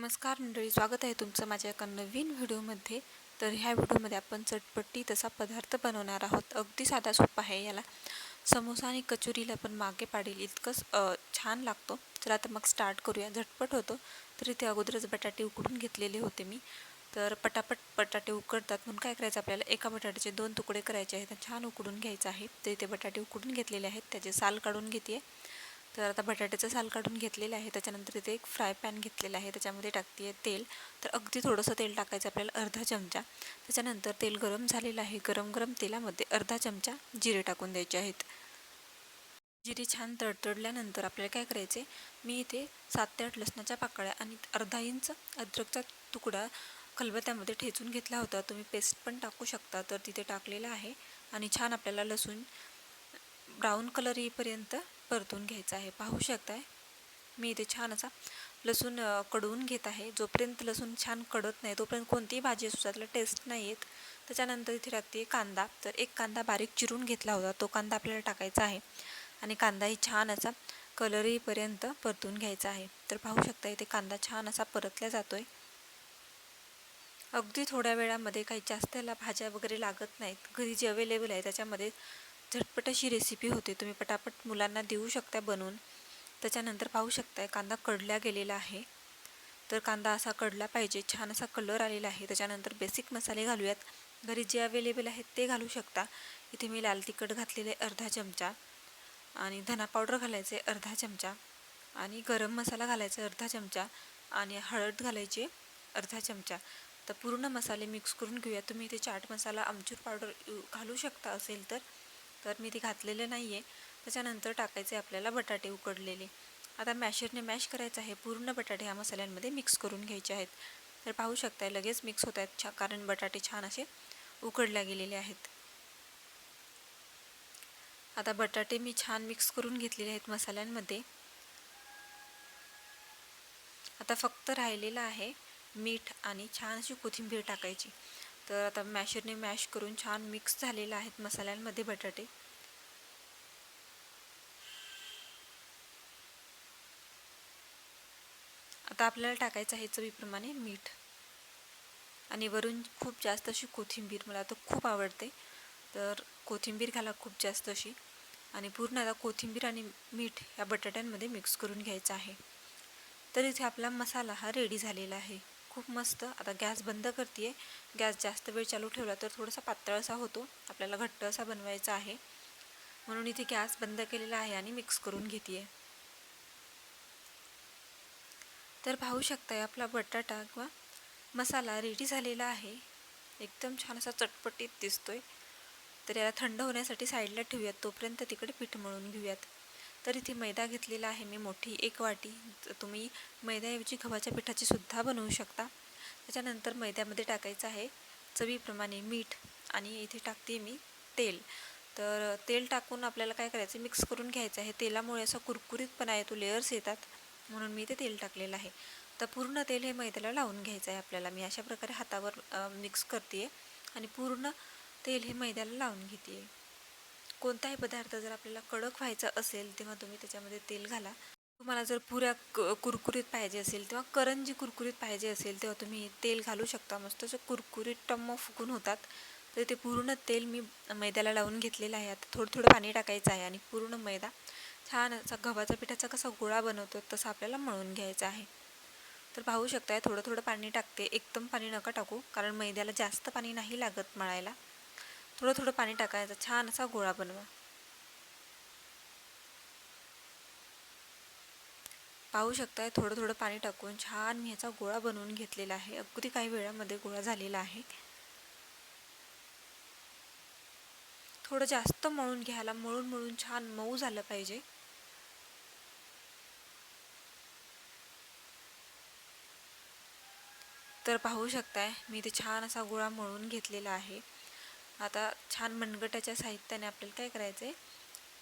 नमस्कार मंडळी स्वागत आहे तुमचं माझ्या एका नवीन व्हिडिओमध्ये. तर ह्या व्हिडिओमध्ये आपण चटपटी तसा पदार्थ बनवणार आहोत. अगदी साधा सोपा आहे याला. समोसा आणि कचोरीला पण मागे पाडेल. इतकंच छान लागतो. चला तर मग स्टार्ट करूया. झटपट होतो. तर इथे अगोदरच बटाटे उकडून घेतलेले होते मी. तर पटापट बटाटे उकडतात. म्हणून काय करायचं आपल्याला? एका बटाट्याचे दोन तुकडे करायचे आहेत. छान उकडून घ्यायचं आहे. तर इथे बटाटे उकडून घेतलेले आहेत. त्याचे साल काढून घेते आहे तर आता बटाट्याचं साल काढून घेतलेलं आहे. त्याच्यानंतर इथे एक फ्राय पॅन घेतलेला आहे. त्याच्यामध्ये टाकते आहे तेल. तर अगदी थोडंसं तेल टाकायचं आपल्याला अर्धा चमचा. त्याच्यानंतर तेल गरम झालेलं आहे. गरम गरम तेलामध्ये अर्धा चमचा जिरे टाकून द्यायचे आहेत. जिरे छान तडतडल्यानंतर आपल्याला काय करायचे मी इथे सात ते आठ लसणाच्या पाकळ्या आणि अर्धा इंच अद्रकचा तुकडा खलबत्यामध्ये ठेचून घेतला होता. तुम्ही पेस्ट पण टाकू शकता. तर तिथे टाकलेला आहे. आणि छान आपल्याला लसूण ब्राऊन कलर येईपर्यंत परतून घ्यायचा आहे. पाहू शकताय? मी इथे छान असा लसूण कडवून घेत आहे. जोपर्यंत लसूण छान कडत नाही तोपर्यंत कोणतीही भाजी असू त्याला टेस्ट नाही येत. त्याच्यानंतर इथे टाकते कांदा. तर एक कांदा बारीक चिरून घेतला होता. तो कांदा आपल्याला टाकायचा आहे. आणि कांदाही छान असा कलर येईपर्यंत परतून घ्यायचा आहे. तर पाहू शकता इथे कांदा छान असा परतला जातोय. अगदी थोड्या वेळामध्ये काही जास्त याला भाज्या वगैरे लागत नाहीत. घरी जे अवेलेबल आहे. त्याच्यामध्ये झटपट अशी रेसिपी होते. तुम्ही पटापट मुलांना देऊ शकता बनवून. त्याच्यानंतर पाहू शकताय कांदा कडला गेलेला आहे. तर कांदा असा कडला पाहिजे छान असा कलर आलेला आहे. त्याच्यानंतर बेसिक मसाले घालूयात. घरी जे अवेलेबल आहेत ते घालू शकता. इथे मी लाल तिखट घातलेले अर्धा चमचा. आणि धना पावडर घालायचे अर्धा चमचा. आणि गरम मसाला घालायचा अर्धा चमचा. आणि हळद घालायची अर्धा चमचा. तर पूर्ण मसाले मिक्स करून घेऊया. तुम्ही इथे चाट मसाला आमचूर पावडर घालू शकता असेल तर. तर मी ते घातलेलं नाही आहे त्याच्यानंतर टाकायचे आपल्याला बटाटे उकडलेले. आता मॅशरने मॅश करायचं आहे. पूर्ण बटाटे ह्या मसाल्यांमध्ये मिक्स करून घ्यायचे आहेत. तर पाहू शकताय लगेच मिक्स होत आहेत. छा कारण बटाटे छान असे उकडल्या गेलेले आहेत. आता बटाटे मी छान मिक्स करून घेतलेले आहेत मसाल्यांमध्ये. आता फक्त राहिलेलं आहे मीठ आणि छान अशी कोथिंबीर टाकायची. तर आता मॅशरने मॅश करून छान मिक्स झालेलं आहेत मसाल्यांमध्ये बटाटे. आता आपल्याला टाकायचं आहे चवीप्रमाणे मीठ. आणि वरून खूप जास्त अशी कोथिंबीर मला तर खूप आवडते. तर कोथिंबीर घाला खूप जास्त अशी. आणि पूर्ण आता कोथिंबीर आणि मीठ या बटाट्यांमध्ये मिक्स करून घ्यायचं आहे. तर इथे आपला मसाला हा रेडी झालेला आहे. खूप मस्त. आता गॅस बंद करते आहे गॅस जास्त वेळ चालू ठेवला तर थोडासा पातळ असा होतो. आपल्याला घट्ट असा बनवायचा आहे. म्हणून इथे गॅस बंद केलेला आहे आणि मिक्स करून घेते तर पाहू शकताय आपला बटाटा किंवा मसाला रेडी झालेला आहे. एकदम छान असा चटपटीत दिसतोय. तर याला थंड होण्यासाठी साईडला ठेवूयात. तोपर्यंत तिकडे पीठ मळून घेऊयात. तर इथे मैदा घेतलेला आहे. मी मोठी एक वाटी. तुम्ही मैद्याऐवजी गव्हाच्या पिठाची सुद्धा बनवू शकता. त्याच्यानंतर मैद्यामध्ये टाकायचं आहे चवीप्रमाणे मीठ आणि इथे टाकते मी तेल. तर तेल टाकून आपल्याला काय करायचं? मिक्स करून घ्यायचं आहे. तेलामुळे असा कुरकुरीतपणा येतो. लेअर्स येतात. म्हणून मी ते तेल टाकलेलं आहे. तर पूर्ण तेल हे मैद्याला लावून घ्यायचं आहे आपल्याला. मी अशा प्रकारे हातावर मिक्स करते आणि पूर्ण तेल हे मैद्याला लावून घेते कोणताही पदार्थ जर आपल्याला कडक व्हायचा असेल तेव्हा तुम्ही त्याच्यामध्ये तेल घाला. तुम्हाला जर पुऱ्या क कुरकुरीत पाहिजे असेल तेव्हा करंजी कुरकुरीत पाहिजे असेल तेव्हा तुम्ही तेल घालू शकता. मस्त असं कुरकुरीत टम्म फुकून होतात. तर ते पूर्ण तेल मी मैद्याला लावून घेतलेलं आहे. आता थोडं थोडं पाणी टाकायचं आहे आणि पूर्ण मैदा छान असा गव्हाचा पिठाचा कसा गोळा बनवतो तसा आपल्याला मळून घ्यायचा आहे. तर पाहू शकताय थोडं थोडं पाणी टाकते. एकदम पाणी नका टाकू कारण मैद्याला जास्त पाणी नाही लागत मळायला. थोडं थोडं पाणी टाकायचं. छान असा गोळा बनवा. पाहू शकताय थोडं थोडं पाणी टाकून छान मी ह्याचा गोळा बनवून घेतलेला आहे. अगदी काही वेळामध्ये गोळा झालेला आहे. थोडं जास्त मळून घ्यायला मळून मळून छान मऊ झालं पाहिजे. तर पाहू शकताय मी इथे छान असा गोळा मळून घेतलेला आहे. आता छान मनगटाच्या साहित्याने आपल्याला काय करायचं आहे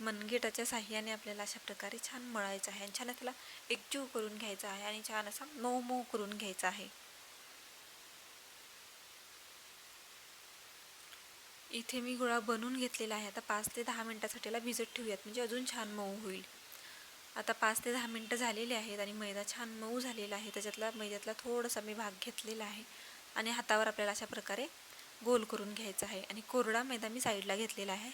मनगटाच्या साह्याने आपल्याला अशा प्रकारे छान मळायचं आहे आणि छान त्याला एकजीव करून घ्यायचा आहे आणि छान असा मऊ मऊ करून घ्यायचा आहे. इथे मी गोळा बनवून घेतलेला आहे. आता पाच ते दहा मिनटासाठी याला भिजत ठेवूयात. म्हणजे अजून छान मऊ होईल. आता पाच ते दहा मिनटं झालेली आहेत आणि मैदा छान मऊ झालेला आहे. त्याच्यातला मैद्यातला थोडासा मी भाग घेतलेला आहे. आणि हातावर आपल्याला अशा प्रकारे गोल करून घ्यायचा आहे. आणि कोरडा मैदा मी साईडला घेतलेला आहे.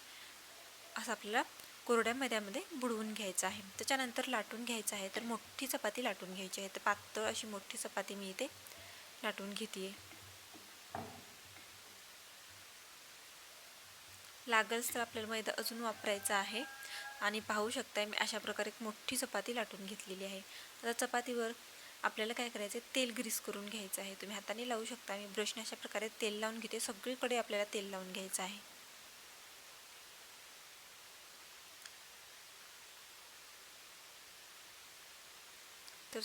असं आपल्याला कोरड्या मैद्यामध्ये बुडवून घ्यायचं आहे. त्याच्यानंतर लाटून घ्यायचं आहे. तर मोठी चपाती लाटून घ्यायची आहे. तर पातळ अशी मोठी चपाती मी इथे लाटून घेते लागलच तर आपल्याला मैदा अजून वापरायचा आहे. आणि पाहू शकता मी अशा प्रकारे एक मोठी चपाती लाटून घेतलेली आहे. आता चपातीवर आपल्याला काय करायचं आहे तेल ग्रीस करून घ्यायचं आहे. तुम्ही हाताने लावू शकता. मी ब्रशने अशा प्रकारे तेल लावून घेते. सगळीकडे आपल्याला तेल लावून घ्यायचं आहे. तर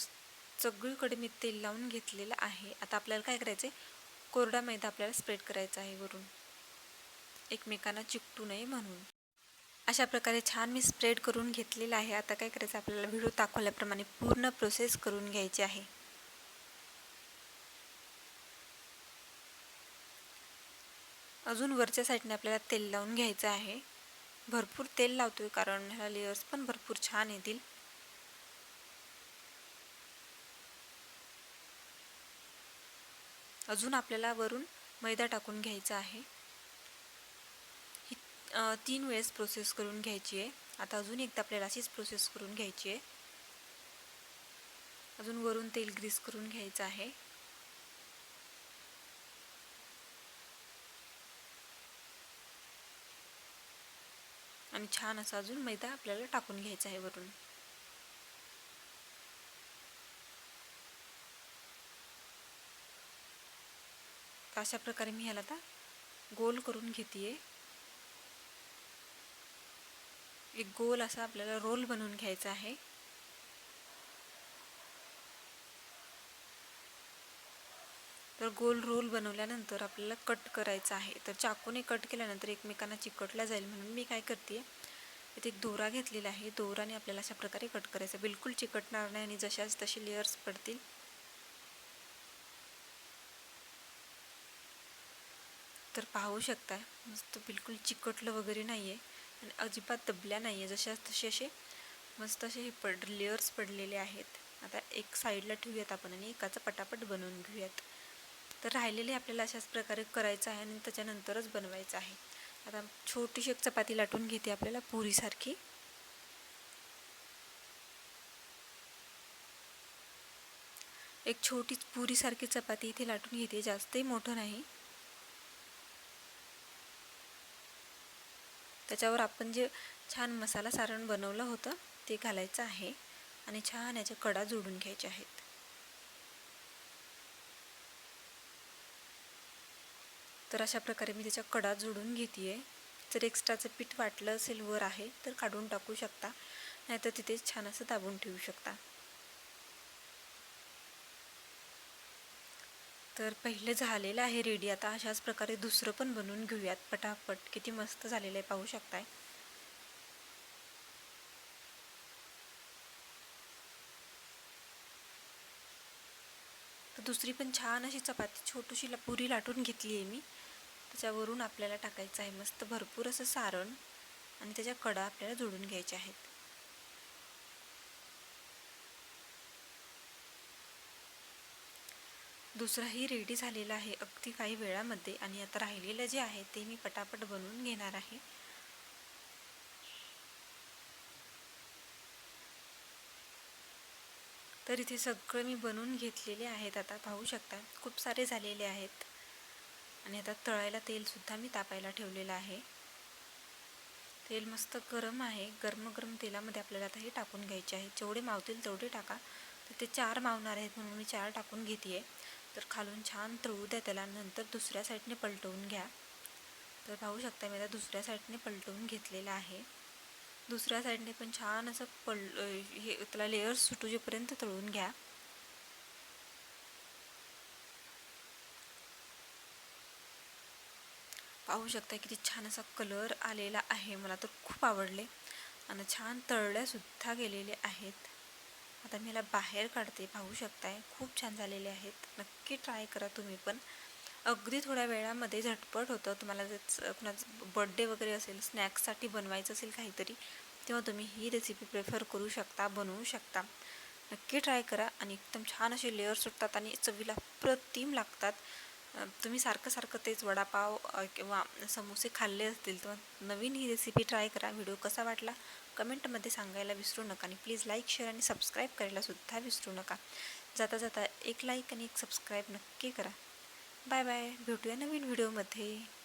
सगळीकडे मी तेल लावून घेतलेलं आहे. आता आपल्याला काय करायचं आहे कोरडा मैदा आपल्याला स्प्रेड करायचा आहे वरून. एकमेकांना चिकटू नये म्हणून. अशा प्रकारे छान मी स्प्रेड करून घेतलेलं आहे. आता काय करायचं? आपल्याला व्हिडिओ दाखवल्याप्रमाणे पूर्ण प्रोसेस करून घ्यायची आहे. अजून वरच्या साईडने आपल्याला तेल लावून घ्यायचं आहे. भरपूर तेल लावतोय कारण ह्याला लेयर्स पण भरपूर छान येतील. अजून आपल्याला वरून मैदा टाकून घ्यायचा आहे. तीन वेळेस प्रोसेस करून घ्यायची आहे. आता अजून एकदा आपल्याला अशीच प्रोसेस करून घ्यायची आहे. अजून वरून तेल ग्रीस करून घ्यायचं आहे. आणि छान असा अजून मैदा आपल्याला टाकून घ्यायचा आहे वरून. अशा प्रकारे मी ह्याला आता गोल करून घेते एक गोल असा आपल्याला रोल बनवून घ्यायचा आहे. तर गोल रोल बनवल्यानंतर आपल्याला कट करायचा आहे. तर चाकूने कट केल्यानंतर एकमेकांना चिकटला जाईल म्हणून मी काय करते इथे एक दोरा घेतलेला आहे. दोराने आपल्याला अशा प्रकारे कट करायचं. बिलकुल चिकटणार नाही आणि जशाच तसे लेयर्स पडतील. तर पाहू शकता मस्त बिलकुल चिकटलं वगैरे नाही आहे आणि अजिबात दबल्या नाही आहे जशा तसे असे मस्त असे हे पड लेअर्स पडलेले आहेत. आता एक साईडला ठेवूयात आपण आणि एकाचा पटापट बनवून घेऊयात. तर राहिलेले आपल्याला अशाच प्रकारे करायचं आहे आणि त्याच्यानंतरच बनवायचं आहे. आता छोटीशी एक चपाती लाटून घेते आपल्याला पुरीसारखी. एक छोटी पुरीसारखी चपाती इथे लाटून घेते. जास्तही मोठं नाही. त्याच्यावर आपण जे छान मसाला सारण बनवलं होतं ते घालायचं आहे आणि छान याच्या कडा जोडून घ्यायच्या आहेत. तर अशा प्रकारे मी त्याच्या कडा जोडून घेते आहे जर एक्स्ट्राचं पीठ वाटलं असेल वर आहे तर काढून टाकू शकता. नाहीतर तिथेच छान असं दाबून ठेवू शकता. तर पहिलं झालेलं आहे रेडी. आता अशाच प्रकारे दुसरं पण बनवून घेऊयात. पटापट. किती मस्त झालेलं आहे. पाहू शकताय. तर दुसरी पण छान अशी चपाती. छोटीशी पुरी लाटून घेतली आहे मी. त्याच्यावरून आपल्याला टाकायचं आहे मस्त भरपूर असं सारण. आणि त्याच्या कडा आपल्याला जोडून घ्यायच्या आहेत. दुसराही रेडी झालेला आहे अगदी काही वेळामध्ये आणि आता राहिलेलं जे आहे ते मी पटापट बनवून घेणार आहे. तर इथे सगळं मी बनवून घेतलेले आहेत. आता पाहू शकता खूप सारे झालेले आहेत. आणि आता तळायला तेलसुद्धा मी तापायला ठेवलेलं आहे. तेल मस्त गरम आहे. गरम गरम तेलामध्ये आपल्याला आता हे टाकून घ्यायचे आहे. जेवढे मावतील तेवढे टाका. तर ते चार मावणार आहेत म्हणून मी चार टाकून घेते आहे तर खालून छान तळू द्या त्याला नंतर दुसऱ्या साईडने पलटवून घ्या. तर पाहू शकता मी आता दुसऱ्या साईडने पलटवून घेतलेलं आहे. दुसऱ्या साईडने पण छान असं पल हे त्याला लेअर्स सुटूजेपर्यंत तळून घ्या. पाहू शकता किती छान असा कलर आलेला आहे. मला तर खूप आवडले. आणि छान तळल्यासुद्धा गेलेले आहेत. आता मी याला बाहेर काढते. पाहू शकताय. खूप छान झालेले आहेत. नक्की ट्राय करा तुम्ही पण. अगदी थोड्या वेळामध्ये झटपट होतं. तुम्हाला जर कुणाचं बड्डे वगैरे असेल स्नॅक्ससाठी बनवायचं असेल काहीतरी तेव्हा तुम्ही ही रेसिपी प्रेफर करू शकता बनवू शकता. नक्की ट्राय करा आणि एकदम छान असे लेअर सुटतात आणि चवीला अप्रतिम लागतात. तुम्ही सारखं सारखं तेच वडापाव किंवा समोसे खाल्ले असतील तेव्हा नवीन ही रेसिपी ट्राय करा. व्हिडिओ कसा वाटला? कमेंटमध्ये सांगायला विसरू नका आणि प्लीज लाईक शेअर आणि सबस्क्राईब करायलासुद्धा विसरू नका. जाता जाता एक लाईक आणि एक सबस्क्राईब नक्की करा. Bye bye. भेटूया नवीन व्हिडिओमध्ये.